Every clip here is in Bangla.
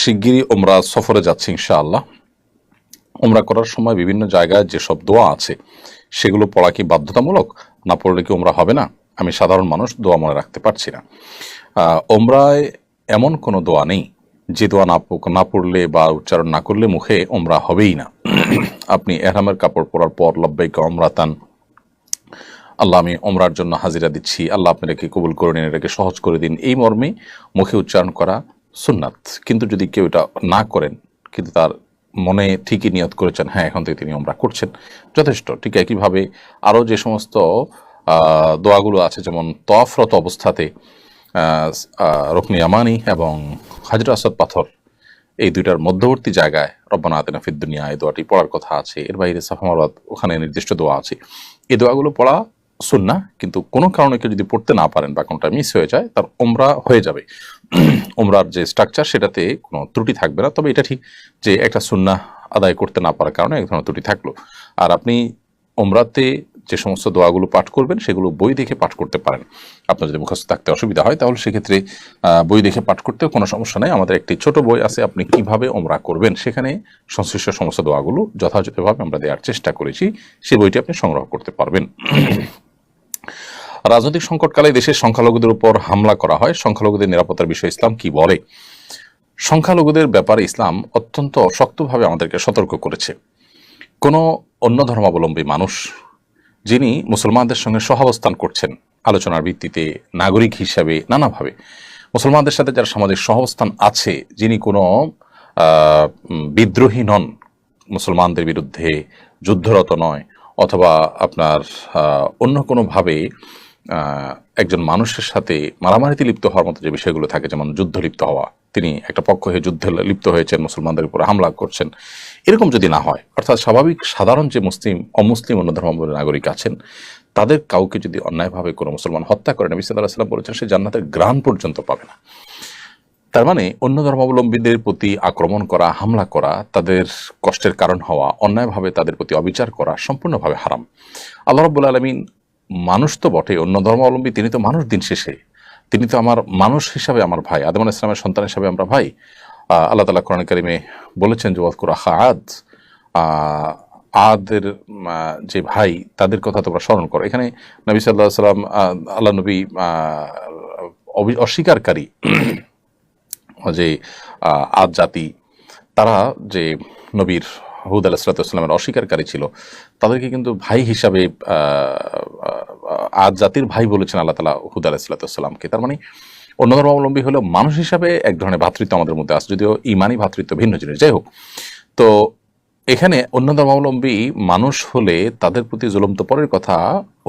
শিগগিরই ওমরা সফরে যাচ্ছি ইনশাআল্লাহ। ওমরা করার সময় বিভিন্ন জায়গায় যেসব দোয়া আছে, সেগুলো পড়া কি বাধ্যতামূলক? না পড়লে কি ওমরা হবে না? আমি সাধারণ মানুষ, দোয়া মনে রাখতে পারছি না। ওমরায় এমন কোনো দোয়া নেই, যে দোয়া না না পড়লে বা উচ্চারণ না করলে মুখে ওমরা হবেই না। আপনি এহরামের কাপড় পরার পর, লব্বাইকা ওমরাতান আল্লাহ আমি ওমরার জন্য হাজিরা দিচ্ছি। আল্লাহ আপনি এটাকে কবুল করে নিন, এটাকে সহজ করে দিন। এই মর্মে মুখে উচ্চারণ করা সুন্নাত। কিন্তু যদি কেউ এটা না করেন, কিন্তু তার মনে ঠিকই নিয়ত করেছেন হ্যাঁ এখন থেকে তিনি ওমরা করছেন, যথেষ্ট। ঠিক একইভাবে আরও যে সমস্ত দোয়াগুলো আছে, যেমন তফরত অবস্থাতে রুকনি আমানি এবং হাজরা আসাদ পাথর, এই দুইটার মধ্যবর্তী জায়গায় রব্বানা আতেনা এই দোয়াটি পড়ার কথা আছে। এর বাইরে সাফামাবাদ ওখানে নির্দিষ্ট দোয়া আছে। এই দোয়াগুলো পড়া সুন্না, কিন্তু কোনো কারণে কেউ যদি পড়তে না পারেন বা কোনোটা মিস হয়ে যায়, তার ওমরা হয়ে যাবে। ওমরার যে স্ট্রাকচার সেটাতে কোনো ত্রুটি থাকবে না। তবে এটা ঠিক যে একটা সুন্না আদায় করতে না পারার কারণে এক ধরনের ত্রুটি থাকল। আর আপনি ওমরাতে যে সমস্ত দোয়াগুলো পাঠ করবেন, সেগুলো বই দেখে পাঠ করতে পারেন। আপনার যদি মুখস্থ থাকতে অসুবিধা হয়, তাহলে সেক্ষেত্রে বই দেখে পাঠ করতেও কোনো সমস্যা নেই। আমাদের একটি ছোট বই আছে, আপনি কীভাবে ওমরা করবেন? সেখানে সংশ্লিষ্ট সমস্ত দোয়াগুলো যথাযথভাবে আমরা দেওয়ার চেষ্টা করেছি। সেই বইটি আপনি সংগ্রহ করতে পারবেন। রাজনৈতিক সংকটকালে দেশের সংখ্যালঘুদের উপর হামলা করা হয়। সংখ্যালঘুদের নিরাপত্তার বিষয়ে ইসলাম কি বলে? সংখ্যালঘুদের ব্যাপারে ইসলাম অত্যন্ত শক্তভাবে আমাদেরকে সতর্ক করেছে। কোনো অন্য ধর্মাবলম্বী মানুষ যিনি মুসলমানদের সঙ্গে সহাবস্থান করছেন, আলোচনার ভিত্তিতে নাগরিক হিসাবে নানাভাবে, মুসলমানদের সাথে যার সামাজিক সহাবস্থান আছে, যিনি কোনো বিদ্রোহী নন, মুসলমানদের বিরুদ্ধে যুদ্ধরত নয়, অথবা আপনার অন্য কোনোভাবে একজন মানুষের সাথে মারামারিতে লিপ্ত হওয়ার মতো যে বিষয়গুলো থাকে, যেমন যুদ্ধ লিপ্ত হওয়া, তিনি একটা পক্ষ হয়ে যুদ্ধে লিপ্ত হয়েছেন, মুসলমানদের উপর হামলা করছেন, এরকম যদি না হয়, অর্থাৎ স্বাভাবিক সাধারণ যে মুসলিম, অমুসলিম অন্য ধর্মাবলম্বী নাগরিক আছেন, তাদের কাউকে যদি অন্যায়ভাবে কোনো মুসলমান হত্যা করে, নবী সাল্লাহ সাল্লাম বলেছেন, সে জান্নাতের গ্রাণ পর্যন্ত পাবে না। তার মানে অন্য ধর্মাবলম্বীদের প্রতি আক্রমণ করা, হামলা করা, তাদের কষ্টের কারণ হওয়া, অন্যায়ভাবে তাদের প্রতি অবিচার করা সম্পূর্ণভাবে হারাম। আল্লাহ রব্বুল আলমিন মানুষ তো বটে অন্য ধর্মাবলম্বী তিনি তো মানুষ দিন শেষে। তিনি তো আমার মানুষ হিসাবে আমার ভাই। আদম আলাহ ইসলামের সন্তান হিসাবে আমরা ভাই। আল্লাহ তালা কোরআন কারিমে বলেছেন যে ওয়াকুর আখা আদ। আদের যে ভাই তাদের কথা তোমরা স্মরণ করো। এখানে নবী সাল্লাহ সাল্লাম আল্লাহ নবী আহ, অবি- অস্বীকারী যে আদ জাতি তারা যে নবীর হুদ আলাহিসাল্লামের অস্বীকারী ছিল। তাদেরকে কিন্তু ভাই হিসাবে আহ, জাতির ভাই বলেছেন আল্লাহ তালা হুদ আলাহিসাল্লামকে তার মানে অন্য ধর্মাবলম্বী হলেও মানুষ হিসাবে এক ধরনের ভাতৃত্ব আমাদের মধ্যে আছে যদিও ইমানই ভাতৃত্ব ভিন্ন জিনিস। যাই হোক তো এখানে অন্য ধর্মাবলম্বী মানুষ হলে তাদের প্রতি জুলম তো পরের কথা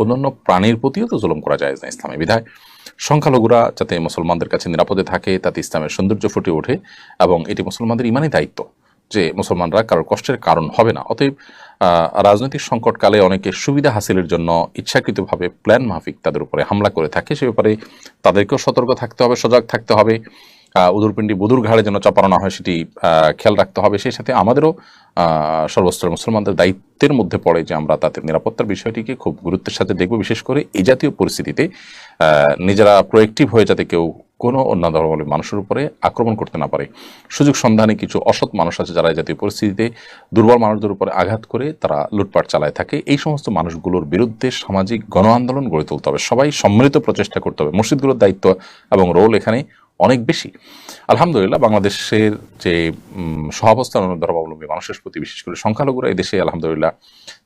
অন্যান্য প্রাণীর প্রতিও তো জুলম করা যায় না ইসলামে। বিধায় সংখ্যালঘুরা যাতে মুসলমানদের কাছে নিরাপদে থাকে তাতে ইসলামের সৌন্দর্য ফুটে ওঠে এবং এটি মুসলমানদের ইমানই দায়িত্ব। যে মুসলমানরা কারোর কষ্টের কারণ হবে না। অতএব রাজনৈতিক সংকটকালে অনেকে সুবিধা হাসিলের জন্য ইচ্ছাকৃতভাবে প্ল্যান মাফিক তাদের উপরে হামলা করে থাকে। সে ব্যাপারে তাদেরকেও সতর্ক থাকতে হবে, সজাগ থাকতে হবে। উদুরপিণ্ডি বুদুর ঘাড়ে যেন চাপানো না হয় সেটি খেয়াল রাখতে হবে। সেই সাথে আমাদেরও আহ, সর্বস্তরের মুসলমানদের দায়িত্বের মধ্যে পড়ে যে আমরা তাদের নিরাপত্তার বিষয়টিকে খুব গুরুত্বের সাথে দেখব। বিশেষ করে এই জাতীয় পরিস্থিতিতে নিজেরা প্রোয়েক্টিভ হয়ে যাতে কেউ কোনো অন্য ধর্মাবলম্বী মানুষের উপরে আক্রমণ করতে না পারে। সুযোগ সন্ধানে কিছু অসৎ মানুষ আছে যারা এই জাতীয় পরিস্থিতিতে দুর্বল মানুষদের উপরে আঘাত করে তারা লুটপাট চালায় থাকে। এই সমস্ত মানুষগুলোর বিরুদ্ধে সামাজিক গণ আন্দোলন গড়ে তুলতে হবে। সবাই সম্মিলিত প্রচেষ্টা করতে হবে। মসজিদগুলোর দায়িত্ব এবং রোল এখানে অনেক বেশি। আলহামদুলিল্লাহ, বাংলাদেশের যে সহাবস্থান ধর্মাবলম্বী মানুষের প্রতি বিশেষ করে সংখ্যালঘুরা এই দেশে আলহামদুলিল্লাহ,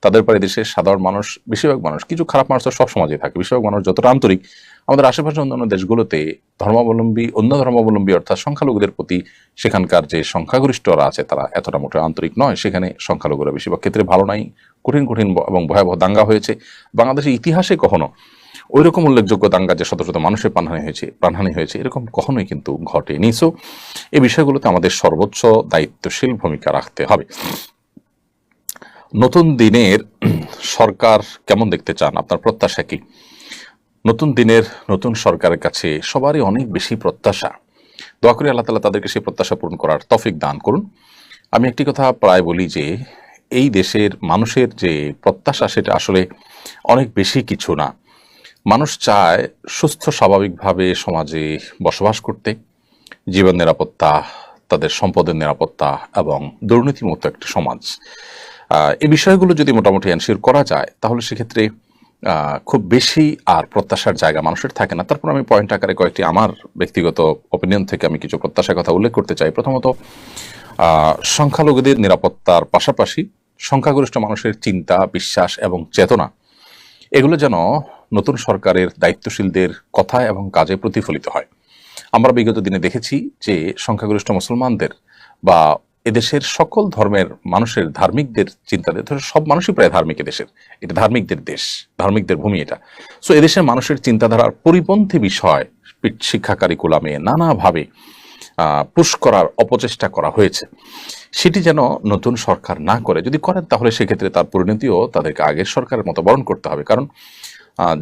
তাদের পরে দেশের সাধারণ মানুষ, বেশিরভাগ মানুষ, কিছু খারাপ মানুষ তো সব সমাজে থাকে। বেশিরভাগ মানুষ যতটা আন্তরিক, আমাদের আশেপাশে অন্যান্য দেশগুলোতে ধর্মাবলম্বী, অন্য ধর্মাবলম্বী অর্থাৎ সংখ্যালঘুদের প্রতি সেখানকার যে সংখ্যাগরিষ্ঠরা আছে, তারা এতটা মোটে আন্তরিক নয়। সেখানে সংখ্যালঘুরা বেশিরভাগ ক্ষেত্রে ভালো নাই, কঠিন কঠিন এবং ভয়াবহ দাঙ্গা হয়েছে। বাংলাদেশের ইতিহাসে কখনো ওই রকম উল্লেখযোগ্য দাঙ্গা যে শত শত মানুষের প্রাণহানি হয়েছে প্রাণহানি হয়েছে, এরকম কখনোই কিন্তু ঘটেনি। সো এই বিষয়গুলোতে আমাদের সর্বোচ্চ দায়িত্বশীল ভূমিকা রাখতে হবে। নতুন দিনের সরকার কেমন দেখতে চান? আপনার প্রত্যাশা কি? নতুন দিনের নতুন সরকারের কাছে সবারই অনেক বেশি প্রত্যাশা। দোয়া করি আল্লাহ তালা তাদেরকে সেই প্রত্যাশা পূরণ করার তফিক দান করুন। আমি একটি কথা প্রায় বলি যে, এই দেশের মানুষের যে প্রত্যাশা সেটা আসলে অনেক বেশি কিছু না। মানুষ চায় সুস্থ, স্বাভাবিকভাবে সমাজে বসবাস করতে। জীবন নিরাপত্তা, তাদের সম্পদের নিরাপত্তা এবং দুর্নীতিমুক্ত একটি সমাজ। এই বিষয়গুলো যদি মোটামুটি এনশিওর করা যায়, তাহলে সেক্ষেত্রে খুব বেশি আর প্রত্যাশার জায়গা মানুষের থাকে না। তারপর আমি পয়েন্ট আকারে কয়েকটি আমার ব্যক্তিগত অপিনিয়ন থেকে আমি কিছু প্রত্যাশার কথা উল্লেখ করতে চাই। প্রথমত সংখ্যালঘুদের নিরাপত্তার পাশাপাশি সংখ্যাগরিষ্ঠ মানুষের চিন্তা, বিশ্বাস এবং চেতনা, এগুলো যেন নতুন সরকারের দায়িত্বশীলদের কথা এবং কাজে প্রতিফলিত হয়। আমরা বিগত দিনে দেখেছি যে সংখ্যাগরিষ্ঠ মুসলমানদের বা এদেশের সকল ধর্মের মানুষের ধার্মিকদের ধরো সব মানুষই প্রায় ধার্মিক এদেশের। এটা ধার্মিকদের দেশ, ধার্মিকদের ভূমি এটা। সো এদেশের মানুষের চিন্তাধারার পরিপন্থী বিষয়, শিক্ষা কারিকুলামে নানাভাবে পুশ করার অপচেষ্টা করা হয়েছে। সেটি যেন নতুন সরকার না করে, যদি করেন তাহলে সেক্ষেত্রে তার পরিণতিও তাদেরকে আগের সরকারের মতো বরণ করতে হবে। কারণ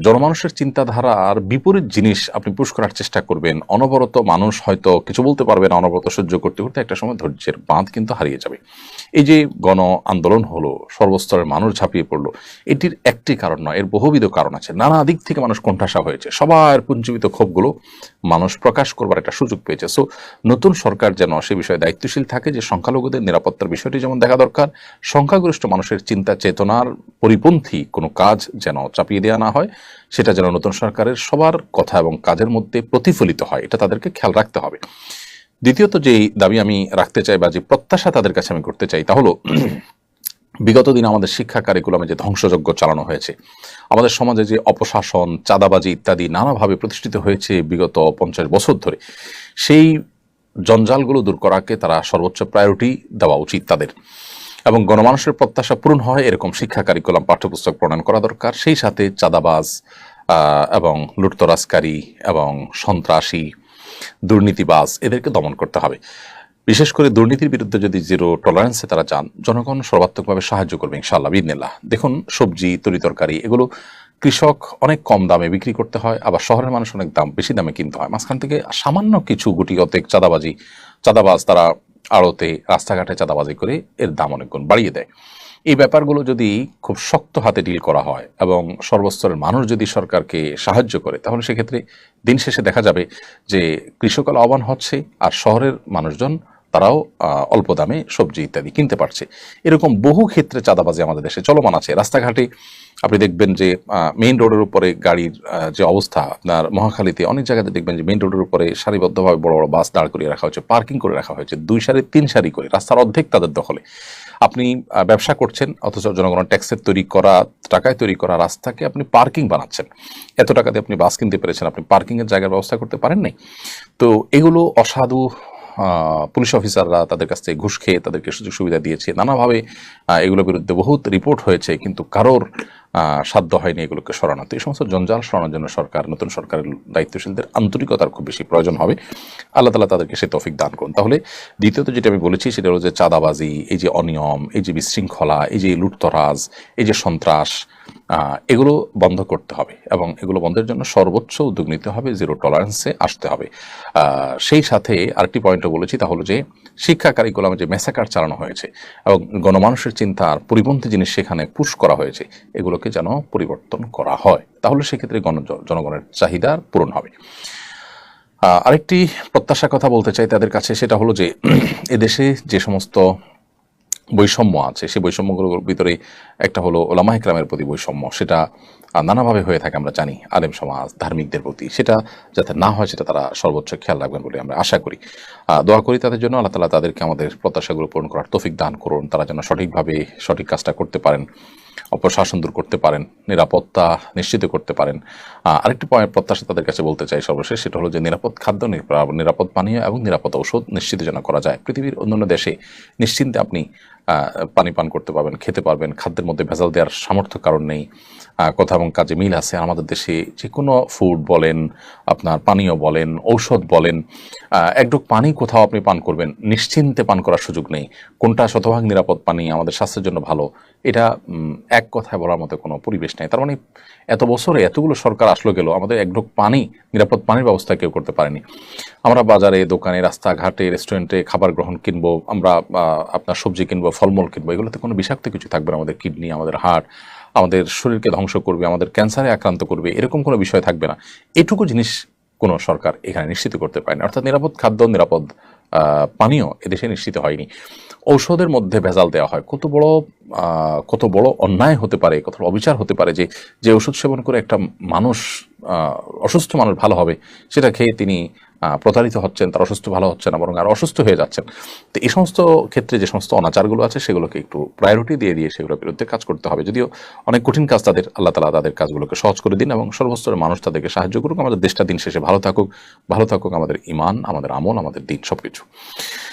জনমানুষের চিন্তাধারার বিপরীত জিনিস আপনি পুশ করার চেষ্টা করবেন। অনবরত মানুষ হয়তো কিছু বলতে পারবে না, অনবরত সহ্য করতে করতে একটা সময় ধৈর্যের বাঁধ কিন্তু হারিয়ে যাবে। এই যে গণ আন্দোলন হলো, সর্বস্তরের মানুষ ঝাঁপিয়ে পড়ল, এটির একটি কারণ নয়, এর বহুবিধ কারণ আছে। নানা দিক থেকে মানুষ কণ্ঠাসা হয়েছে, সবার পুঞ্জীবিত ক্ষোভগুলো মানুষ প্রকাশ করবার একটা সুযোগ পেয়েছে। সো নতুন সরকার যেন সে বিষয়ে দায়িত্বশীল থাকে যে সংখ্যালঘুদের নিরাপত্তার বিষয়টি যেমন দেখা দরকার, সংখ্যাগরিষ্ঠ মানুষের চিন্তা চেতনার পরিপন্থী কোনো কাজ যেন চাপিয়ে দেওয়া না হয়। সেটা যেন নতুন সরকারের সবার কথা এবং কাজের মধ্যে প্রতিফলিত হয়, এটা তাদেরকে খেয়াল রাখতে হবে। দ্বিতীয়ত যে দাবি আমি রাখতে চাই বা যে প্রত্যাশা তাদের কাছে আমি করতে চাই, তা হলো বিগত দিনে আমাদের শিক্ষা কারিকুলামে যে ধ্বংসযজ্ঞ চালানো হয়েছে, আমাদের সমাজে যে অপশাসন, চাঁদাবাজি ইত্যাদি নানাভাবে প্রতিষ্ঠিত হয়েছে বিগত পঞ্চাশ বছর ধরে, সেই জঞ্জালগুলো দূর করাকে তারা সর্বোচ্চ প্রায়োরিটি দেওয়া উচিত তাদের। এবং গণমানুষের প্রত্যাশা পূরণ হয়, এরকম শিক্ষা কারিকুলাম পাঠ্যপুস্তক প্রণয়ন করা দরকার। সেই সাথে চাঁদাবাজ এবং লুটতরাজকারী এবং সন্ত্রাসী, দুর্নীতিবাজ এদেরকে দমন করতে হবে। বিশেষ করে দুর্নীতির বিরুদ্ধে যদি জিরো টলারেন্সে তারা চান জনগণ সর্বাত্মকভাবে সাহায্য করবে ইনশাআল্লাহ বিদিনিল্লাহ দেখুন, সবজি, তরি তরকারি, এগুলো কৃষক অনেক কম দামে বিক্রি করতে হয়, আবার শহরের মানুষ অনেক দাম, বেশি দামে কিনতে হয়। মাঝখান থেকে সামান্য কিছু গুটি অতেক চাঁদাবাজি, চাঁদাবাজ তারা আড়তে রাস্তাঘাটে চাঁদাবাজি করে এর দাম অনেক গুণ বাড়িয়ে দেয়। এই ব্যাপারগুলো যদি খুব শক্ত হাতে ডিল করা হয় এবং সর্বস্তরের মানুষ যদি সরকারকে সাহায্য করে, তাহলে সেক্ষেত্রে দিন শেষে দেখা যাবে যে কৃষকাল আহ্বান হচ্ছে আর শহরের মানুষজন তারাও অল্প দামে সবজি ইত্যাদি কিনতে পারছে। এরকম বহু ক্ষেত্রে চাঁদাবাজি আমাদের দেশে চলমান আছে। রাস্তাঘাটে আপনি দেখবেন যে মেইন রোডের উপরে গাড়ির যে অবস্থা, আপনার মহাখালীতে অনেক জায়গাতে দেখবেন যে মেইন রোডের উপরে সারিবদ্ধভাবে বড় বড় বাস দাঁড় করিয়ে রাখা হয়েছে পার্কিং করে রাখা হয়েছে, দুই সারি, তিন সারি করে, রাস্তার অর্ধেক তাদের দখলে। আপনি ব্যবসা করছেন, অথচ জনগণের ট্যাক্সের তৈরি করা, টাকায় তৈরি করা রাস্তাকে আপনি পার্কিং বানাচ্ছেন। এত টাকা দিয়ে আপনি বাস কিনতে পেরেছেন, আপনি পার্কিংয়ের জায়গার ব্যবস্থা করতে পারেন নাই তো এগুলো অসাধু পুলিশ অফিসাররা তাদের কাছ থেকে ঘুষ খেয়ে তাদেরকে সুযোগ সুবিধা দিয়েছে। নানাভাবে এগুলোর বিরুদ্ধে বহুত রিপোর্ট হয়েছে, কিন্তু কারোর সাধ্য হয়নি এগুলোকে সরানো তো এই সমস্ত জঞ্জাল সরানোর জন্য সরকার, নতুন সরকারের দায়িত্বশীলদের আন্তরিকতার খুব বেশি প্রয়োজন হবে। আল্লাহ তালা তাদেরকে সে তফিক দান করুন। তাহলে দ্বিতীয়ত যেটা আমি বলেছি, সেটা হলো যে চাঁদাবাজি, এই যে অনিয়ম, এই যে বিশৃঙ্খলা, এই যে লুটতরাজ, এই যে সন্ত্রাস এগুলো বন্ধ করতে হবে এবং এগুলো বন্ধের জন্য সর্বোচ্চ উদ্যোগ নিতে হবে, জিরো টলারেন্সে আসতে হবে। সেই সাথে আরেকটি পয়েন্টও বলেছি, তা হলো যে শিক্ষা কারিকুলামে যে মেসাকার চালানো হয়েছে এবং গণমানুষের চিন্তার পরিপন্থী জিনিস সেখানে পুশ করা হয়েছে, এগুলোকে যেন পরিবর্তন করা হয়। তাহলে সেক্ষেত্রে গণ, জনগণের চাহিদার পূরণ হবে। আরেকটি প্রত্যাশার কথা বলতে চাই তাদের কাছে, সেটা হলো যে এদেশে যে সমস্ত বৈষম্য আছে। সেই বৈষম্যগুলোর ভিতরে একটা হলো ওলামা ইকরামের প্রতি বৈষম্য। সেটা নানাভাবে হয়ে থাকে আমরা জানি আলেম সমাজ, ধার্মিকদের প্রতি। সেটা যাতে না হয় সেটা তারা সর্বোচ্চ খেয়াল রাখবেন বলে আমরা আশা করি। দোয়া করি তাদের জন্য। আল্লাহ তালা তাদেরকে আমাদের প্রত্যাশাগুলো পূরণ করার তৌফিক দান করুন। তারা যেন সঠিকভাবে সঠিক কাজটা করতে পারেন। অপশাসন দূর করতে পারেন, নিরাপত্তা নিশ্চিত করতে পারেন। আরেকটি পয়েন্ট প্রত্যাশা তাদের কাছে বলতে চাই সর্বশেষ, সেটা হলো যে নিরাপদ খাদ্য নিরাপদ পানীয় এবং নিরাপদ ঔষধ নিশ্চিত যেন করা যায়। পৃথিবীর অন্যান্য দেশে নিশ্চিন্তে আপনি পানি পান করতে পারবেন, খেতে পারবেন। খাদ্যের মধ্যে ভেজাল দেওয়ার সামর্থ্য কারণ নেই। কথা এবং কাজে মিল আছে। আমাদের দেশে যে কোনো ফুড বলেন আপনার পানীয় বলেন ঔষধ বলেন আহ, এক ঢোক পানি কোথাও আপনি পান করবেন নিশ্চিন্তে পান করার সুযোগ নেই। কোনটা শতভাগ নিরাপদ পানি আমাদের স্বাস্থ্যের জন্য ভালো এটা এক কথায় বলার মতো কোনো পরিবেশ নেই। তার মানে এত বছরে এতগুলো সরকার আসলো গেল আমাদের এক ঢোক পানি নিরাপদ পানির ব্যবস্থা কেউ করতে পারেনি। আমরা বাজারে দোকানে রাস্তাঘাটে রেস্টুরেন্টে খাবার গ্রহণ কিনবো আমরা আপনার সবজি কিনবো ফলমূল কিনবো এগুলোতে কোনো বিষাক্ত কিছু থাকবে না। আমাদের কিডনি আমাদের হার্ট আমাদের শরীরকে ধ্বংস করবে, আমাদের ক্যান্সারে আক্রান্ত করবে, এরকম কোনো বিষয় থাকবে না। এটুকু জিনিস কোনো সরকার এখানে নিশ্চিত করতে পারেনি। অর্থাৎ নিরাপদ খাদ্য, নিরাপদ পানীয় এদেশে নিশ্চিত হয়নি। ঔষধের মধ্যে ভেজাল দেওয়া হয়। কত বড় কত বড় অন্যায় হতে পারে কত অবিচার হতে পারে যে যে ওষুধ সেবন করে একটা মানুষ অসুস্থ মানুষ ভালো হবে সেটা খেয়ে তিনি প্রতারিত হচ্ছেন তার অসুস্থ ভালো হচ্ছে না বরং আর অসুস্থ হয়ে যাচ্ছেন। তো এই সমস্ত ক্ষেত্রে যে সমস্ত অনাচারগুলো আছে সেগুলোকে একটু প্রায়োরিটি দিয়ে দিয়ে সেগুলোর বিরুদ্ধে কাজ করতে হবে। যদিও অনেক কঠিন কাজ তাদের আল্লাহ তালা তাদের কাজগুলোকে সহজ করে দিন এবং সর্বস্তরের মানুষ তাদেরকে সাহায্য করুক। আমাদের দেশটা দিন শেষে ভালো থাকুক ভালো থাকুক আমাদের ইমান আমাদের আমল আমাদের দিন সবকিছু। আহ,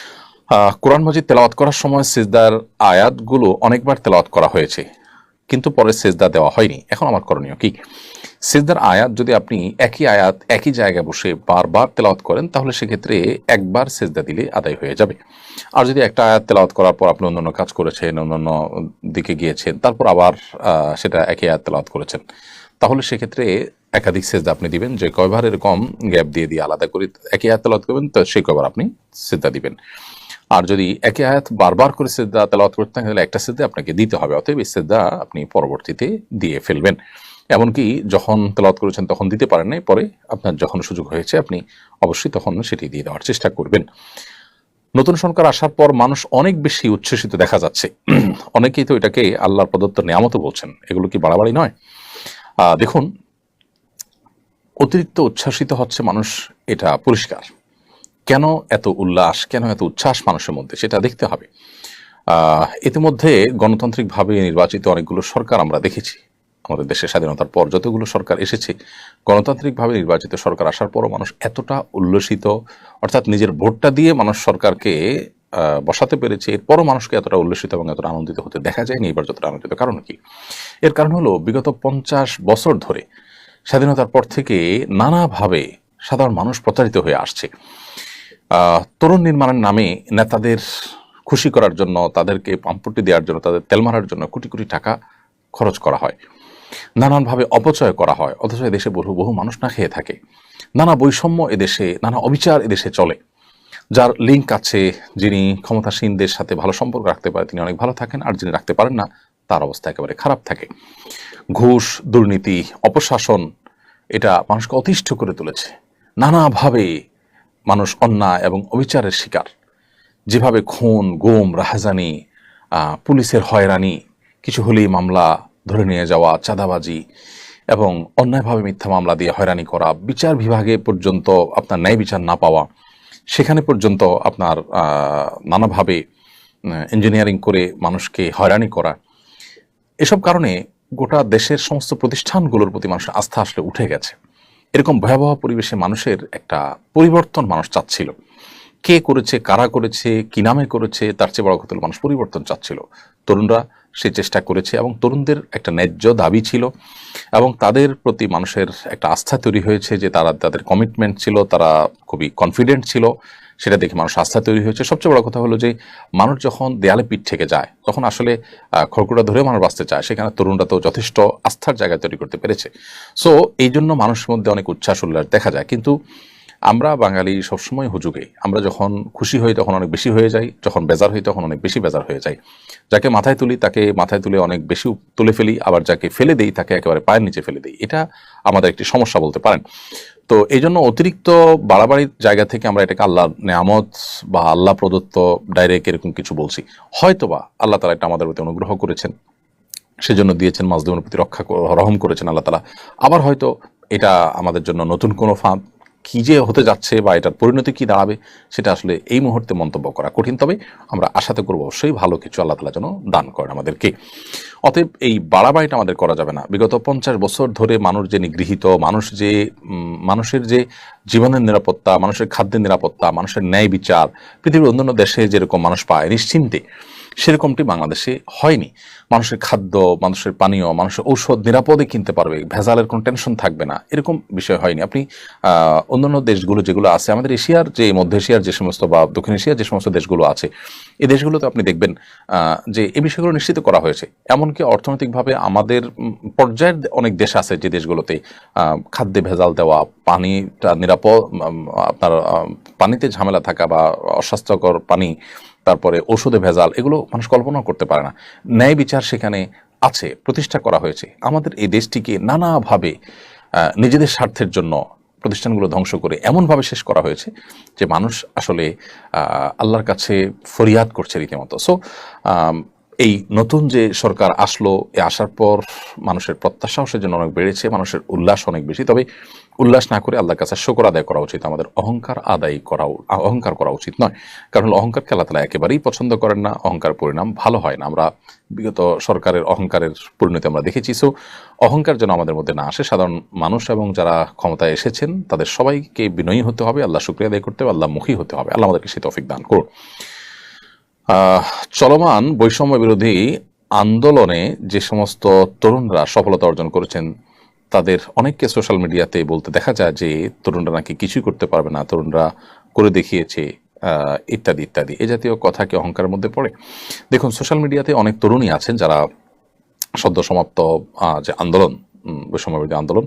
কোরআন মজিদ তেলাওয়াত করার সময় সেজদার আয়াতগুলো অনেকবার তেলাওয়াত করা হয়েছে, কিন্তু পরে সেজদা দেওয়া হয়নি। এখন আমার করণীয় কি? সেজদার আয়াত যদি আপনি একই আয়াত একই জায়গায় বসে বারবার তেলাওয়াত করেন, তাহলে সেক্ষেত্রে একবার সেজদা দিলে আদায় হয়ে যাবে। আর যদি একটা আয়াত তেলাওয়াত করার পর আপনি অন্যান্য কাজ করেছেন, অন্যান্য দিকে গিয়েছেন, তারপর আবার সেটা একই আয়াত তেলাওয়াত করেছেন, তাহলে সেক্ষেত্রে একাধিক সেজদা আপনি দিবেন। যে কয়বার এরকম গ্যাপ দিয়ে দিয়ে আলাদা করে একই আয়াত তেলাওয়াত করবেন, তো সেই কয়বার আপনি সেজদা দিবেন। আর যদি একে আয়াত বারবার করে সেদ্ধা তেলাওয়াত করতে থাকেন তাহলে একটা সেদ্ধা আপনাকে দিতে হবে। অতএব এই সেদ্ধা আপনি পরবর্তীতে দিয়ে ফেলবেন। এমনকি যখন তেলাওয়াত করেছেন তখন দিতে পারেন নাই, পরে আপনার যখন সুযোগ হয়েছে, আপনি অবশ্যই তখন সেটি দিয়ে দেওয়ার চেষ্টা করবেন। নতুন সরকার আসার পর মানুষ অনেক বেশি উচ্ছ্বসিত দেখা যাচ্ছে। অনেকেই তো এটাকে আল্লাহর প্রদত্ত নিয়ামত বলছেন। এগুলো কি বাড়াবাড়ি নয়? দেখুন, অতিরিক্ত উচ্ছ্বাসিত হচ্ছে মানুষ, এটা পরিষ্কার। কেন এত উল্লাস, কেন এত উচ্ছ্বাস মানুষের মধ্যে? সেটা দেখতে হবে। ইতিমধ্যে গণতান্ত্রিকভাবে নির্বাচিত অনেকগুলো সরকার আমরা দেখেছি। আমাদের দেশের স্বাধীনতার পর যতগুলো সরকার এসেছে, গণতান্ত্রিকভাবে নির্বাচিত সরকার আসার পরও মানুষ এতটা উল্লসিত, অর্থাৎ নিজের ভোটটা দিয়ে মানুষ সরকারকে বসাতে পেরেছে, এরপরও মানুষকে এতটা উল্লসিত এবং এতটা আনন্দিত হতে দেখা যায়নি। এবার যতটা আনন্দিত, কারণ কি? এর কারণ হলো, বিগত পঞ্চাশ বছর ধরে স্বাধীনতার পর থেকে নানাভাবে সাধারণ মানুষ প্রতারিত হয়ে আসছে। তরুণ নির্মাণের নামে নেতাদের খুশি করার জন্য, তাদেরকে পাম্পটি দেওয়ার জন্য, তাদের তেল মারার জন্য কোটি কোটি টাকা খরচ করা হয়। নানানভাবে অপচয় করা হয়, অথচ এদেশে বহু বহু মানুষ না খেয়ে থাকে। নানা বৈষম্য এদেশে, নানা অবিচার এদেশে চলে। যার লিঙ্ক আছে, যিনি ক্ষমতাসীনদের সাথে ভালো সম্পর্ক রাখতে পারে, তিনি অনেক ভালো থাকেন, আর যিনি রাখতে পারেন না, তার অবস্থা একেবারে খারাপ থাকে। ঘুষ, দুর্নীতি, অপশাসন, এটা মানুষকে অতিষ্ঠ করে তুলেছে। নানাভাবে মানুষ অন্যায় এবং অবিচারের শিকার। যেভাবে খুন, গুম, রাহাজানি পুলিশের হয়রানি, কিছু হলেই মামলা ধরে নিয়ে যাওয়া, চাঁদাবাজি এবং অন্যায়ভাবে মিথ্যা মামলা দিয়ে হয়রানি করা, বিচার বিভাগে পর্যন্ত আপনার ন্যায় বিচার না পাওয়া, সেখানে পর্যন্ত আপনার নানাভাবে ইঞ্জিনিয়ারিং করে মানুষকে হয়রানি করা। এসব কারণে গোটা দেশের সমস্ত প্রতিষ্ঠানগুলোর প্রতি মানুষের আস্থা আসলে উঠে গেছে। এরকম ভয়াবহ পরিবেশে মানুষের একটা পরিবর্তন মানুষ চাচ্ছিল। কে করেছে, কারা করেছে, কি নামে করেছে, তার চেয়ে বড় কথা মানুষ পরিবর্তন চাচ্ছিল। তরুণরা সে চেষ্টা করেছে এবং তরুণদের একটা ন্যায্য দাবি ছিল এবং তাদের প্রতি মানুষের একটা আস্থা তৈরি হয়েছে যে তারা, তাদের কমিটমেন্ট ছিল, তারা খুবই কনফিডেন্ট ছিল। সেটা দেখে মানুষ আস্থা তৈরি হয়েছে। সবচেয়ে বড় কথা হলো যে, মানুষ যখন দেয়ালে পিঠ থেকে যায়, তখন আসলে খড়কুটা ধরেও মানুষ বাঁচতে চায়। সেখানে তরুণরা তো যথেষ্ট আস্থার জায়গা তৈরি করতে পেরেছে। সো এই জন্য মানুষের মধ্যে অনেক উচ্ছ্বাস, উল্লাস দেখা যায়। কিন্তু আমরা বাঙালি সবসময় হুজুগে। আমরা যখন খুশি হই, তখন অনেক বেশি হয়ে যাই। যখন বেজার হই, তখন অনেক বেশি বেজার হয়ে যায় যাকে মাথায় তুলি, তাকে মাথায় তুলে অনেক বেশি তুলে ফেলি। আবার যাকে ফেলে দেই, তাকে একেবারে পায়ের নিচে ফেলে দেই। এটা আমাদের একটি সমস্যা বলতে পারেন। তো এই জন্য অতিরিক্ত বাড়াবাড়ির জায়গা থেকে আমরা এটাকে আল্লাহ নেয়ামত বা আল্লাহ প্রদত্ত ডাইরেক্ট এরকম কিছু বলছি। হয়তোবা আল্লাহ তালা এটা আমাদের প্রতি অনুগ্রহ করেছেন, সেজন্য দিয়েছেন মাজদুমের প্রতি রক্ষা রহম করেছেন আল্লাহ তালা। আবার হয়তো এটা আমাদের জন্য নতুন কোনো ফাঁদ কি যে হতে যাচ্ছে বা এটার পরিণতি কি দাঁড়াবে সেটা আসলে এই মুহূর্তে মন্তব্য করা কঠিন। তবে আমরা আশাতে করব অবশ্যই ভালো কিছু আল্লাহ তালা যেন দান করেন আমাদেরকে। অতএব এই বাড়াবাড়িটা আমাদের করা যাবে না। বিগত পঞ্চাশ বছর ধরে মানুষ যে নিগৃহীত, মানুষ যে মানুষের যে জীবনের নিরাপত্তা, মানুষের খাদ্যের নিরাপত্তা, মানুষের ন্যায় বিচার, পৃথিবীর অন্যান্য দেশে যেরকম মানুষ পায়, নিশ্চিন্তে সেরকমটি বাংলাদেশে হয়নি। মানুষের খাদ্য, মানুষের পানীয়, মানুষের ঔষধ নিরাপদে কিনতে পারবে। ভেজালের কোনো টেনশন থাকবে না। এরকম বিষয় হয়নি। আপনি অন্যান্য দেশগুলো যেগুলো আছে, আমাদের এশিয়ার যে, মধ্য এশিয়ার যে সমস্ত বা দক্ষিণ এশিয়ার যে সমস্ত দেশগুলো আছে, এই দেশগুলোতে আপনি দেখবেন যে এই বিষয়গুলো নিশ্চিত করা হয়েছে। এমনকি অর্থনৈতিকভাবে আমাদের পর্যায়ের অনেক দেশ আছে যে দেশগুলোতে খাদ্যে ভেজাল দেওয়া, পানিটা নিরাপদ আপনার পানিতে ঝামেলা থাকা বা অস্বাস্থ্যকর পানি তারপরে ওষুধে ভেজাল, এগুলো মানুষ কল্পনাও করতে পারে না। ন্যায় বিচার সেখানে আছে, প্রতিষ্ঠা করা হয়েছে। আমাদের এই দেশটিকে নানাভাবে নিজেদের স্বার্থের জন্য প্রতিষ্ঠানগুলো ধ্বংস করে এমনভাবে শেষ করা হয়েছে যে মানুষ আসলে আল্লাহর কাছে ফরিয়াদ করছে রীতিমতো। সো এই নতুন যে সরকার আসলো, এ আসার পর মানুষের প্রত্যাশাও সেজন্য অনেক বেড়েছে, মানুষের উল্লাস অনেক বেশি। তবে উল্লাস না করে আল্লাহর কাছে শকর আদায় করা উচিত, আমাদের অহংকার আদায় করা অহংকার করা উচিত নয়। কারণ অহংকার খেলা তালা একেবারেই পছন্দ করেন না, অহংকার পরিণাম ভালো হয় না। আমরা বিগত সরকারের অহংকারের পরিণতি আমরা দেখেছি। সো অহংকার যেন আমাদের মধ্যে না আসে, সাধারণ মানুষ এবং যারা ক্ষমতায় এসেছেন, তাদের সবাইকে বিনয়ী হতে হবে, আল্লাহ শুক্রিয়া আদায় করতে হবে, আল্লাহ মুখী হতে হবে। আল্লাহ আমাদেরকে সে তফিক দান করুন। চলমান বৈষম্য বিরোধী আন্দোলনে যে সমস্ত তরুণরা সফলতা অর্জন করেছেন তাদের অনেককে সোশ্যাল মিডিয়াতে বলতে দেখা যায় যে তরুণরা নাকি কিছুই করতে পারবে না তরুণরা করে দেখিয়েছে ইত্যাদি ইত্যাদি। এ জাতীয় কথা কি অহংকারের মধ্যে পড়ে? দেখুন সোশ্যাল মিডিয়াতে অনেক তরুণী আছেন যারা সদ্য সমাপ্ত যে আন্দোলন উম, বৈষম্যবিরোধী আন্দোলন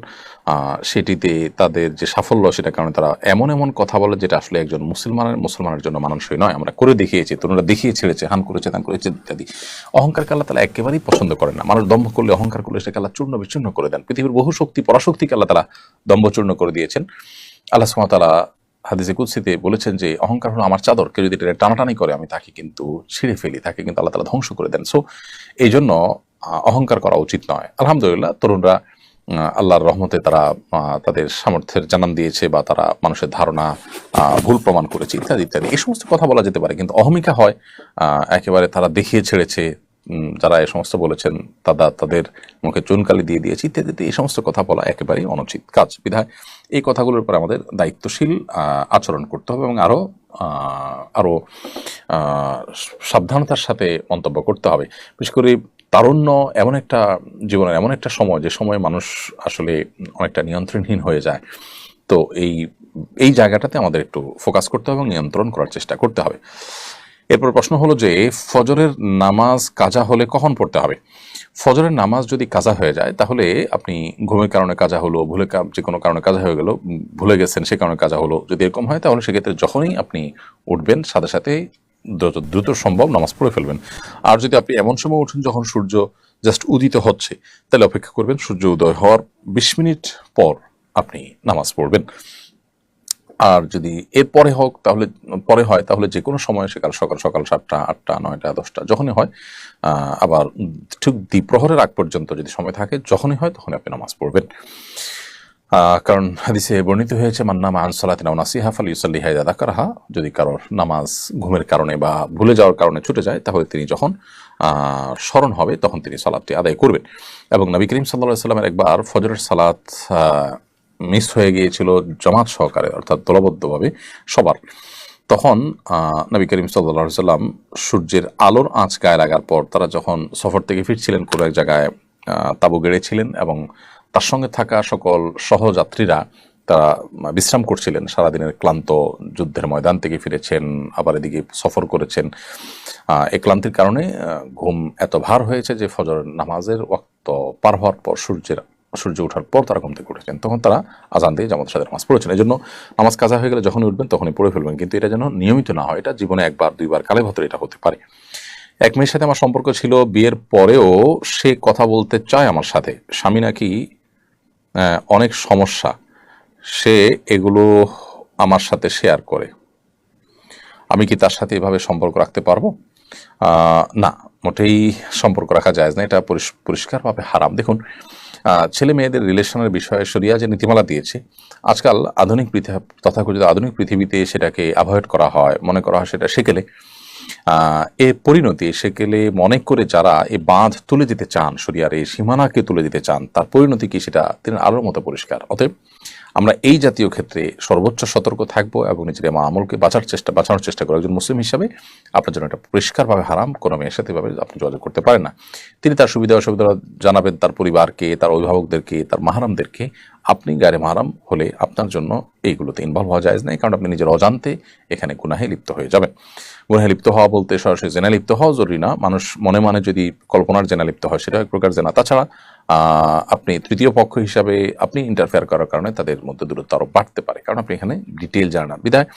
সেটিতে তাদের যে সাফল্য সেটার কারণে তারা এমন এমন কথা বলে যেটা আসলে একজন মুসলমানের মুসলমানের জন্য মানানসই নয়। আমরা করে দেখিয়েছি, তরুণরা দেখিয়ে ছেড়েছে হান করেছে, তান করেছে ইত্যাদি। অহংকার আল্লাহ তালা একেবারেই পছন্দ করেন না। মানুষ দম্ভ করলে অহংকার করলে সেটাকে আল্লাহ চূর্ণ বিচূর্ণ করে দেন। পৃথিবীর বহু শক্তি, পরাশক্তিকে আল্লাহ তালা দম্ভচূর্ণ করে দিয়েছেন। আল্লাহ সুমাতালা হাদিসে কুৎসিতে বলেছেন যে, অহংকার হলো আমার চাদর। কেউ যদি এটা টানাটানি করে, আমি তাকে কিন্তু ছিঁড়ে ফেলি, তাকে কিন্তু আল্লাহ তালা ধ্বংস করে দেন। সো এই জন্য অহংকার করা উচিত নয়। আলহামদুলিল্লাহ, তরুণরা আল্লাহর রহমতে তারা তাদের সামর্থ্যের জানান দিয়েছে বা তারা মানুষের ধারণা ভুল প্রমাণ করেছে ইত্যাদি ইত্যাদি। এই সমস্ত কথা বলা যেতে পারে কিন্তু অহমিকা হয় একেবারে তারা দেখিয়ে ছেড়েছে যারা এ সমস্ত বলেছেন তারা তাদের মুখে চুনকালি দিয়ে দিয়েছে ইত্যাদি ইত্যাদি, এই সমস্ত কথা বলা একেবারেই অনুচিত কাজ বিধায়। এই কথাগুলোর উপর আমাদের দায়িত্বশীল আচরণ করতে হবে এবং আরও আরও সাবধানতার সাথে মন্তব্য করতে হবে। বিশেষ করে তারুণ্য এমন একটা জীবনের এমন একটা সময়, যে সময় মানুষ আসলে অনেকটা নিয়ন্ত্রণহীন হয়ে যায়। তো এই এই জায়গাটাতে আমাদের একটু ফোকাস করতে হবে এবং নিয়ন্ত্রণ করার চেষ্টা করতে হবে। এরপর প্রশ্ন হলো যে, ফজরের নামাজ কাজা হলে কখন পড়তে হবে? ফজরের নামাজ যদি কাজা হয়ে যায়, তাহলে আপনি ঘুমের কারণে কাজা হলো ভুলে যে কোনো কারণে কাজা হয়ে গেল, ভুলে গেছেন সে কারণে কাজা হলো। যদি এরকম হয়, তাহলে সেক্ষেত্রে যখনই আপনি উঠবেন, সাথে সাথে দ্রুত সম্ভব নামাজ পড়ে ফেলবেন। আর যদি আপনি এমন সময় উঠেন যখন সূর্য জাস্ট উদিত হচ্ছে, তাহলে অপেক্ষা করবেন সূর্য উদয় হওয়ার বিশ মিনিট পর আপনি নামাজ পড়বেন। আর যদি এর পরে হোক, তাহলে, পরে হয়, তাহলে যে কোনো সময় সেকাল সকাল সকাল সাতটা, আটটা, নয়টা, দশটা, যখনই হয় আবার ঠিক দ্বিপ্রহরের আগ পর্যন্ত যদি সময় থাকে, যখনই হয় তখন আপনি নামাজ পড়বেন। কারণ হাদিসে বর্ণিত হয়েছে মান্নামা আনসালাতিনা নাসিহা ফাল ইউসাল্লি হায়দা দাকারাহা যদি কারোর নামাজ ঘুমের কারণে বা ভুলে যাওয়ার কারণে ছুটে যায়, তাহলে তিনি যখন স্মরণ হবে, তখন তিনি সালাদটি আদায় করবেন। এবং নবী করিম সাল্লাহ সাল্লামের একবার ফজরের সালাত মিস হয়ে গিয়েছিল জমাত সহকারে, অর্থাৎ দলবদ্ধভাবে সবার। তখন নবী করিম সাল্লা সাল্লাম সূর্যের আলোর আঁচ গায়ে লাগার পর তারা যখন সফর থেকে ফিরছিলেন, কোনো এক জায়গায় তাঁবু গেড়েছিলেন এবং তার সঙ্গে থাকা সকল সহযাত্রীরা তারা বিশ্রাম করছিলেন। সারাদিনের ক্লান্ত যুদ্ধের ময়দান থেকে ফিরেছেন, আবার এদিকে সফর করেছেন। এই ক্লান্তির কারণে ঘুম এত ভার হয়েছে যে ফজর নামাজের ওয়াক্ত পার হওয়ার পর সূর্যের, সূর্য ওঠার পর তারা ঘুম থেকে উঠেছেন। তখন তারা আজান দিয়ে জামাতের সাথে নামাজ পড়েছেন। এই জন্য নামাজ কাজা হয়ে গেলে যখনই উঠবেন তখনই পড়ে ফেলবেন। কিন্তু এটা যেন নিয়মিত না হয়, এটা জীবনে একবার, দুইবার কালে ভেতরে এটা হতে পারে। এক মেয়ের সাথে আমার সম্পর্ক ছিল বিয়ের পরেও সে কথা বলতে চায় আমার সাথে। স্বামী নাকি অনেক সমস্যা সে এগুলো আমার সাথে শেয়ার করে। আমি কি তার সাথে এভাবে সম্পর্ক রাখতে পারব? না, মোটেই সম্পর্ক রাখা যায় না। এটা পরিষ্কারভাবে হারাম। দেখুন ছেলে মেয়েদের রিলেশনের বিষয়ে সরিয়া যে নীতিমালা দিয়েছে, আজকাল আধুনিক পৃথিবী তথাকথিত আধুনিক পৃথিবীতে সেটাকে অ্যাভয়েড করা হয়, মনে করা হয় সেটা সেকেলে এর পরিণতি সেকেলে মনে করে যারা এ বাঁধ তুলে দিতে চান শরিয়ার এই সীমানাকে তুলে দিতে চান, তার পরিণতি কি সেটা তিনি আলোর মতো পরিষ্কার। অতএব আমরা এই জাতীয় ক্ষেত্রে সর্বোচ্চ সতর্ক থাকব এবং নিজের এমন আমলকে বাঁচার চেষ্টা, বাঁচানোর চেষ্টা করব। একজন মুসলিম হিসাবে আপনার জন্য এটা পরিষ্কারভাবে হারাম, কোনো মেয়ের সাথে এভাবে আপনি যোগাযোগ করতে পারেন না। তিনি তার সুবিধা অসুবিধা জানাবেন, তার পরিবারকে, তার অভিভাবকদেরকে, তার মাহারামদেরকে। আপনি গায়ে মাহারাম হলে আপনার জন্য এইগুলোতে ইনভলভ হওয়া যায় নাই কারণ আপনি নিজের অজান্তে এখানে গুনাহে লিপ্ত হয়ে যাবেন। গুনাহে লিপ্ত হওয়া বলতে সরাসরি জেনা লিপ্ত হওয়া জরুরি না। মানুষ মনে মনে যদি কল্পনার জেনা লিপ্ত হয়, সেটা এক প্রকার জেনা। তাছাড়া আপনি তৃতীয় পক্ষ হিসাবে আপনি ইন্টারফেয়ার করার কারণে তাদের মধ্যে দূরত্ব আরও বাড়তে পারে। কারণ আপনি এখানে ডিটেল জানেন। না বিধায়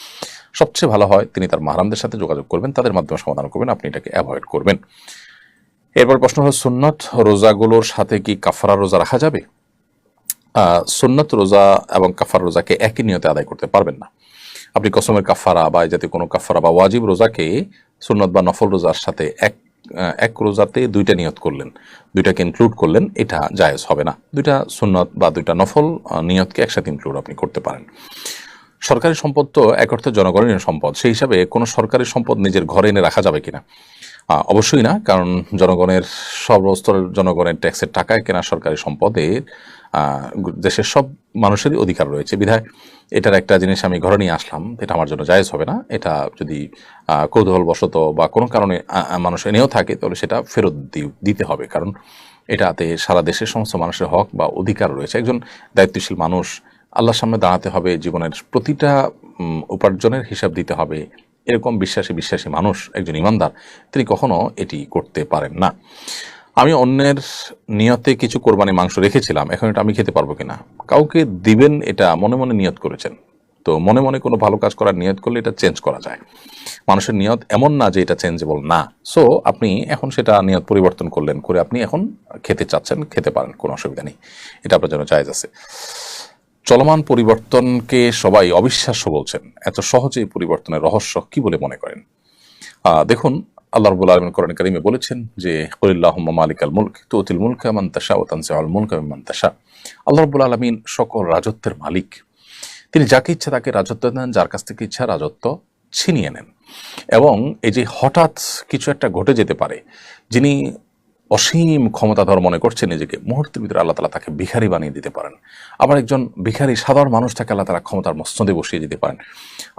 সবচেয়ে ভালো হয়, তিনি তার মাহারামদের সাথে যোগাযোগ করবেন, তাদের মাধ্যমে সমাধান করবেন, আপনি এটাকে অ্যাভয়েড করবেন। এরপর প্রশ্ন হলো, সুন্নত রোজাগুলোর সাথে কি কাফারা রোজা রাখা যাবে? সুন্নত রোজা এবং কাফার রোজাকে একই নিয়তে আদায় করতে পারবেন না। আপনি কসমের কাফারা বা এই জাতীয় কোনো কাফারা বা ওয়াজিব রোজাকে সুন্নত বা নফল রোজার সাথে এক এক রোজাতে দুইটা নিয়ত করলেন, দুইটাকে ইনক্লুড করলেন, এটা জায়েজ হবে না। দুইটা সুন্নত বা দুইটা নফল নিয়তকে একসাথে ইনক্লুড আপনি করতে পারেন। সরকারি সম্পদ তো এক অর্থে জনগণের সম্পদ, সেই হিসাবে কোনো সরকারি সম্পদ নিজের ঘরে এনে রাখা যাবে কিনা? অবশ্যই না, কারণ জনগণের সর্বস্তরের জনগণের ট্যাক্সের টাকায় কেনা সরকারি সম্পদের দেশের সব মানুষেরই অধিকার রয়েছে। বিধায় এটার একটা জিনিস আমি ঘরে নিয়ে আসলাম, এটা আমার জন্য জায়েজ হবে না। এটা যদি কৌতূহলবশত বা কোনো কারণে মানুষ এনেও থাকে, তাহলে সেটা ফেরত দিতে হবে। কারণ এটাতে সারা দেশের সমস্ত মানুষের হক বা অধিকার রয়েছে। একজন দায়িত্বশীল মানুষ আল্লাহর সামনে দাঁড়াতে হবে, জীবনের প্রতিটা উপার্জনের হিসাব দিতে হবে। এরকম বিশ্বাসী বিশ্বাসী মানুষ একজন ইমানদার, তিনি কখনো এটি করতে পারেন না। আমি অন্যের নিয়তে কিছু কোরবানি মাংস রেখেছিলাম, এখন এটা আমি খেতে পারব কিনা? কাউকে দিবেন এটা মনে মনে নিয়ত করেছেন। তো মনে মনে কোনো ভালো কাজ করার নিয়ত করলে এটা চেঞ্জ করা যায়। মানুষের নিয়ত এমন না যে এটা চেঞ্জেবল না। সো আপনি এখন সেটা নিয়ত পরিবর্তন করলেন করে আপনি এখন খেতে চাচ্ছেন, খেতে পারেন, কোনো অসুবিধা নেই। এটা আপনার জন্য জায়েজ আছে। চলমান পরিবর্তনকে সবাই অবিশ্বাস্য বলছেন। এত সহজে এই পরিবর্তনের রহস্য কি বলে মনে করেন? দেখুন আল্লাহ রবুল আলমিন কোরআন কারিমে বলেছেন যে কলিল্লাহ মালিক আল মুলক তুতিল মুলক মান তাশা ও তানসি আল মুলক মান তাশা আল্লাহ রবুল আলমিন সকল রাজত্বের মালিক। তিনি যাকে ইচ্ছা তাকে রাজত্ব দেন, যার কাছ থেকে ইচ্ছা রাজত্ব ছিনিয়ে নেন। এবং এই যে হঠাৎ কিছু একটা ঘটে যেতে পারে, যিনি অসীম ক্ষমতাধর মনে করছেন নিজেকে। মুহূর্তের ভিতরে আল্লাহ তালা তাকে ভিখারি বানিয়ে দিতে পারেন। আবার একজন ভিখারি, সাধারণ মানুষ তাকে আল্লাহ তালা ক্ষমতার মস্তদে বসিয়ে দিতে পারেন।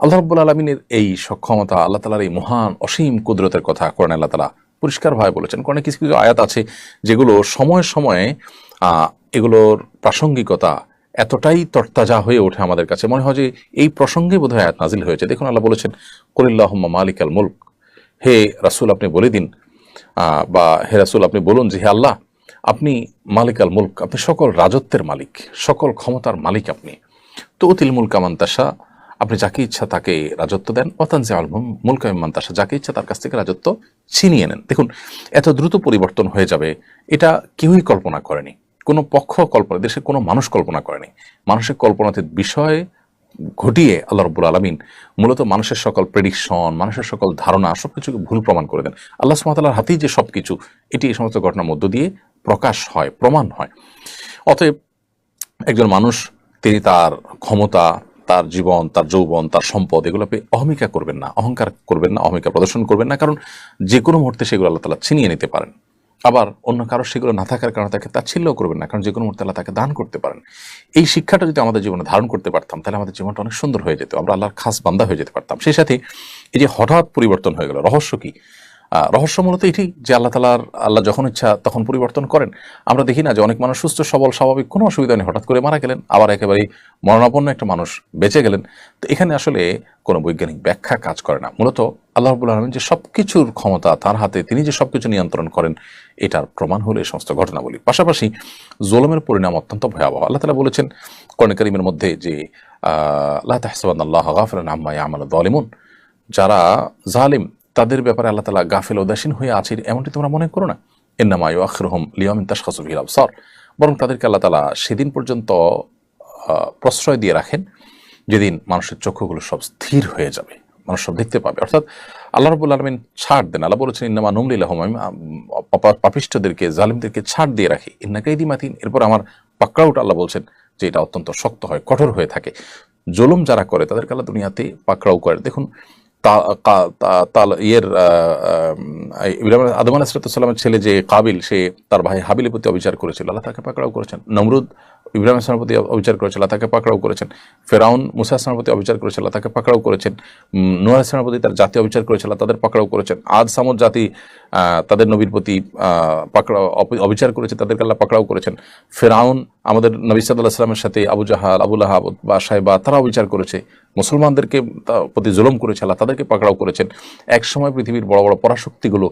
আল্লাহ রব্বুল আলমিনের এই সক্ষমতা, আল্লাহ তালার এই মহান, অসীম কুদরতের কথা কোরআন আল্লাহ তালা পরিষ্কারভাবে বলেছেন। কোরআনে কিছু কিছু আয়াত আছে যেগুলো সময়ে সময়ে এগুলোর প্রাসঙ্গিকতা এতটাই তরতাজা হয়ে ওঠে আমাদের কাছে। মনে হয় যে এই প্রসঙ্গে বোধহয় আয়াত নাজিল হয়েছে। দেখুন আল্লাহ বলেছেন করিল্লাহ মালিক আল মুলক। হে রাসূল, আপনি বলে দিন বা হে রাসূল, আপনি বলুন যে, হে আল্লাহ, আপনি মালিক আল মুলক, আপনি সকল রাজত্বের মালিক, সকল ক্ষমতার মালিক আপনি। তো অতিল মুলক আমান্তাসা আপনি যাকে ইচ্ছা তাকে রাজত্ব দেন। অতানজে আল মুলক মান্তাসা যাকে ইচ্ছা তার কাছ থেকে রাজত্ব ছিনিয়ে নেন। দেখুন, এত দ্রুত পরিবর্তন হয়ে যাবে, এটা কেউই কল্পনা করেনি। কোনো পক্ষ কল্পনা, দেশের কোনো মানুষ কল্পনা করেনি। মানুষের কল্পনাতীত বিষয় ঘটিয়ে আল্লাহ রব্বুল আলমিন মূলত মানুষের সকল প্রেডিকশন মানুষের সকল ধারণা সবকিছুকে ভুল প্রমাণ করে দেন। আল্লাহ সুমাতালার হাতেই যে সবকিছু, এটি এই সমস্ত ঘটনার মধ্য দিয়ে প্রকাশ হয়, প্রমাণ হয়। অতএব একজন মানুষ, তিনি তার ক্ষমতা, তার জীবন, তার যৌবন, তার সম্পদ এগুলোকে অহমিকা করবেন না, অহংকার করবেন না, অহমিকা প্রদর্শন করবেন না, কারণ যে কোনো মুহূর্তে সেগুলো আল্লাহ তালা ছিনিয়ে নিতে পারেন। আবার অন্য কারও সেগুলো না থাকার কারণে তাকে তাচ্ছিল্য করবেন না, কারণ যে কোনো মুহূর্তে আল্লাহ তাকে দান করতে পারেন। এই শিক্ষাটা যদি আমাদের জীবনে ধারণ করতে পারতাম, তাহলে আমাদের জীবনটা অনেক সুন্দর হয়ে যেত। আমরা আল্লাহর খাস বান্দা হয়ে যেতে পারতাম। সেই সাথে এই যে হঠাৎ পরিবর্তন হয়ে গেল, রহস্য কি? রহস্য মূলত এটি যে আল্লাহ তালার আল্লাহ যখন ইচ্ছা তখন পরিবর্তন করেন। আমরা দেখি না যে অনেক মানুষ সুস্থ, সবল, স্বাভাবিক, কোনো অসুবিধা নেই। হঠাৎ করে মারা গেলেন, আবার একেবারেই মরণাপন্ন একটা মানুষ বেঁচে গেলেন। তো এখানে আসলে কোনো বৈজ্ঞানিক ব্যাখ্যা কাজ করে না। মূলত আল্লাহ রবুল আলমিন যে সব কিছুর ক্ষমতা তার হাতে, তিনি যে সব কিছু নিয়ন্ত্রণ করেন, এটার প্রমাণ হলো এই সমস্ত ঘটনাবলী। পাশাপাশি জোলমের পরিণাম অত্যন্ত ভয়াবহ। আল্লাহ তালা বলেছেন কর্ণ করিমের মধ্যে যে আল্লাহ তাহসাবান আল্লাহ গাফরান আম্মা আমাল দলিমুন যারা জালিম তাদের ব্যাপারে আল্লাহ তালা গাফেল উদাসীন হয়ে আছে এমনটি তোমরা মনে করো না। এন্নামা আখরহম লিয়ামিন তাসখাসুবিল আবসার। বরং তাদেরকে আল্লাহ তালা সেদিন পর্যন্ত প্রশ্রয় দিয়ে রাখেন যেদিন মানুষের চক্ষুগুলো সব স্থির হয়ে যাবে মানুষ সব দেখতে পাবে। অর্থাৎ আল্লাহ রবুল আলমিন ছাড় দেন। আল্লাহ বলেছেন ইন্নামা নুমলিল্লাহম আমি আম, পাপা- পাপিষ্ঠদেরকে জালিমদেরকে ছাড় দিয়ে রাখি। ইন্নাকাইদি মাতিন। এরপর আমার পাকড়াউটা আল্লাহ বলছেন যে এটা অত্যন্ত শক্ত হয় কঠোর হয়ে থাকে। জুলুম যারা করে তাদেরকে আল্লাহ দুনিয়াতে পাকড়াও করে। দেখুন ইয়ের ইব্রাহিম আদম আলাহিসাল্লামের ছেলে যে কাবিল, সে তার ভাই হাবিলের প্রতি অবিচার করেছিল। আল্লাহ তাকে পাকড়াও করেছেন। নমরুদ ইব্রাহিম আসলামের প্রতি অবিচার করেছিল। আল্লাহ তাকে পাকড়াও করেছেন। ফেরাউন মুসা আসলামের প্রতি অবিচার করেছিল। আল্লাহ তাকে পাকড়াও করেছেন। নোয়া আসলামের প্রতি তার জাতি অবিচার করেছিল। তাদের পাকড়াও করেছেন। আজ সামর জাতি তাদের নবীর প্রতি পাকড়াও অবিচার করেছে তাদেরকে আল্লাহ পাকড়াও করেছেন। ফেরাউন আমাদের নবী সাল্লাহ সাল্লামের সাথে আবু জাহাল আবুল আহাব বা সাহেবা তারা অবিচার করেছে। মুসলমানদেরকে প্রতি জুলম করেছে, আল্লাহ তাদেরকে পাকড়াও করেছেন। এক সময় পৃথিবীর বড় বড় পরাশক্তিগুলো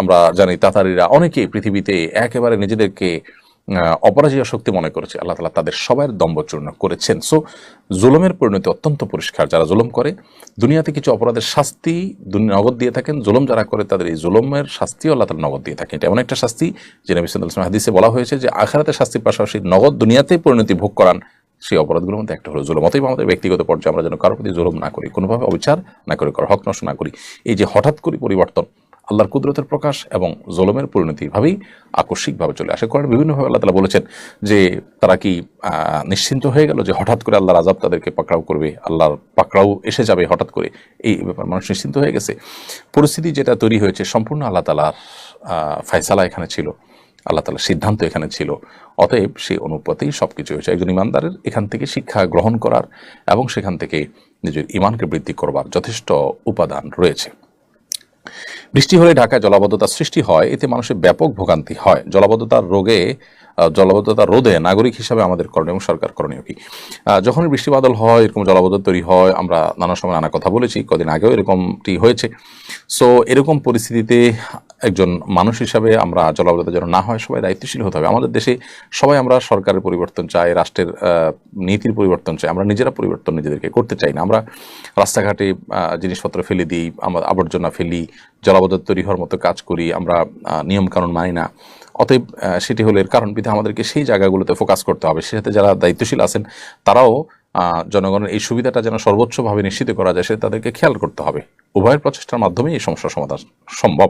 আমরা জানি, তাতারিরা অনেকেই পৃথিবীতে একেবারে নিজেদেরকে অপরাজীয় শক্তি মনে করেছে। আল্লাহ তালা তাদের সবার দম্বচূর্ণ করেছেন। সো জুলুমের পরিণতি অত্যন্ত পরিষ্কার। যারা জুলুম করে, দুনিয়াতে কিছু অপরাধের শাস্তি নগদ দিয়ে থাকেন। জুলুম যারা করে, তাদের এই জুলুমের শাস্তিও আল্লাহ তালা নগদ দিয়ে থাকেন। এটা এমন একটা শাস্তি, যে নবী আলাইহি হাদিসে বলা হয়েছে যে আখারাতে শাস্তির পাশাপাশি নগদ দুনিয়াতে পরিণতি ভোগ করান, সেই অপরাধগুলোর মধ্যে একটা হলো জুলুম। অতএব আমাদের ব্যক্তিগত পর্যায়ে আমরা যেন কারোর প্রতি জুলুম না করি, কোনোভাবে অবিচার না করি, কারও হক নষ্ট না করি। এই যে হঠাৎ করে পরিবর্তন আল্লাহর কুদরতের প্রকাশ এবং জলমের পরিণতি ভাবেই আকস্মিকভাবে চলে আসে। কোরআন বিভিন্নভাবে আল্লাহ তালা বলেছেন যে তারা কি নিশ্চিন্ত হয়ে গেল যে হঠাৎ করে আল্লাহর আজাব তাদেরকে পাকড়াও করবে, আল্লাহর পাকড়াও এসে যাবে হঠাৎ করে? এই ব্যাপার মানুষ নিশ্চিন্ত হয়ে গেছে। পরিস্থিতি যেটা তৈরি হয়েছে সম্পূর্ণ আল্লাহ তালার ফায়সালা এখানে ছিল, আল্লাহ তালার সিদ্ধান্ত এখানে ছিল। অতএব সেই অনুপাতেই সব কিছু হয়েছে। একজন ইমানদারের এখান থেকে শিক্ষা গ্রহণ করার এবং সেখান থেকে নিজের ইমানকে বৃদ্ধি করবার যথেষ্ট উপাদান রয়েছে। বৃষ্টি হলে ঢাকায় জলাবদ্ধতা সৃষ্টি হয় এতে মানুষের ব্যাপক ভোগান্তি হয়। জলাবদ্ধতার রোগে জলাবদ্ধতা রোধে নাগরিক হিসাবে আমাদের করণীয় এবং সরকার করণীয় কি? যখন বৃষ্টি বাদল হয়, এরকম জলাবদ্ধতা তৈরি হয়, আমরা নানা সময় নানা কথা বলেছি, কদিন আগেও এরকমটি হয়েছে। সো এরকম পরিস্থিতিতে একজন মানুষ হিসাবে আমরা জলাবদ্ধতা যেন না হয়, সবাই দায়িত্বশীল হতে হবে। আমাদের দেশে সবাই আমরা সরকারের পরিবর্তন চাই, রাষ্ট্রের নীতির পরিবর্তন চাই। আমরা নিজেরা পরিবর্তন নিজেদেরকে করতে চাই না। আমরা রাস্তাঘাটে জিনিসপত্র ফেলে দিই, আমরা আবর্জনা ফেলি, জলাবদ্ধতা তৈরি হওয়ার মতো কাজ করি, আমরা নিয়মকানুন মানি না। অতএব সেটি হলো এর কারণ বিধে আমাদেরকে সেই জায়গাগুলোতে ফোকাস করতে হবে। সে সাথে যারা দায়িত্বশীল আছেন, তারাও জনগণের এই সুবিধাটা যেন সর্বোচ্চভাবে নিশ্চিত করা যায় সে তাদেরকে খেয়াল করতে হবে। উভয়ের প্রচেষ্টার মাধ্যমেই এই সমস্যার সমাধান সম্ভব।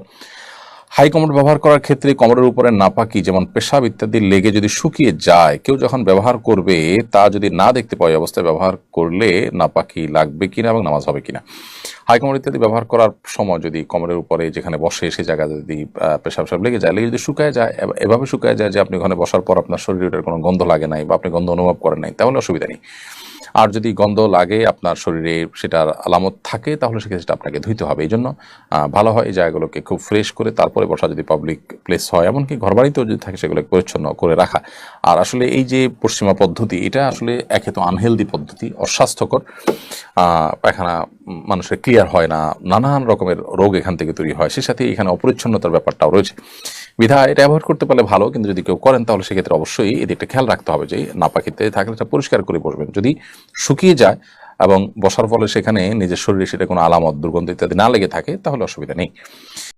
হাই কমোড ব্যবহার করার ক্ষেত্রে কমরের উপরে নাপাকি, যেমন পেশাব ইত্যাদি লেগে যদি শুকিয়ে যায়, কেউ যখন ব্যবহার করবে, তা যদি না দেখতে পায় অবস্থায় ব্যবহার করলে নাপাকি লাগবে কিনা এবং নামাজ হবে কিনা? হাই কমর ইত্যাদি ব্যবহার করার সময় যদি কমরের উপরে যেখানে বসে সেই জায়গা যদি পেশাব সাপ লেগে যায়, লেগে যদি শুকায় যায় এভাবে শুকায় যায় যে আপনি ওখানে বসার পর আপনার শরীরের কোনো গন্ধ লাগে নাই বা আপনি গন্ধ অনুভব করেন নাই, তাহলে অসুবিধা নেই। আর যদি গন্ধ লাগে আপনার শরীরে সেটার আলামত থাকে, তাহলে সেক্ষেত্রে সেটা আপনাকে ধুইতে হবে। এই জন্য ভালো হয় এই জায়গাগুলোকে খুব ফ্রেশ করে তারপরে বসা যদি পাবলিক প্লেস হয়, এমনকি ঘর বাড়িতেও যদি থাকে সেগুলোকে পরিচ্ছন্ন করে রাখা। আর আসলে এই যে পশ্চিমা পদ্ধতি, এটা আসলে একে তো আনহেলদি পদ্ধতি, অস্বাস্থ্যকর। পায়খানা মানুষের ক্লিয়ার হয় না, নানান রকমের রোগ এখান থেকে তৈরি হয় সে সাথে এখানে অপরিচ্ছন্নতার ব্যাপারটাও রয়েছে। বিধা এটা অ্যাভয়েড করতে পারলে ভালো, কিন্তু যদি কেউ করেন, তাহলে সেক্ষেত্রে অবশ্যই এদিকটা খেয়াল রাখতে হবে যে নাপাকিতে থাকলে এটা পরিষ্কার করে বসবেন। যদি শুকিয়ে যায় এবং বসার ফলে সেখানে নিজের শরীরে সেটা কোনো আলামত, দুর্গন্ধ ইত্যাদি না লেগে থাকে, তাহলে অসুবিধা নেই।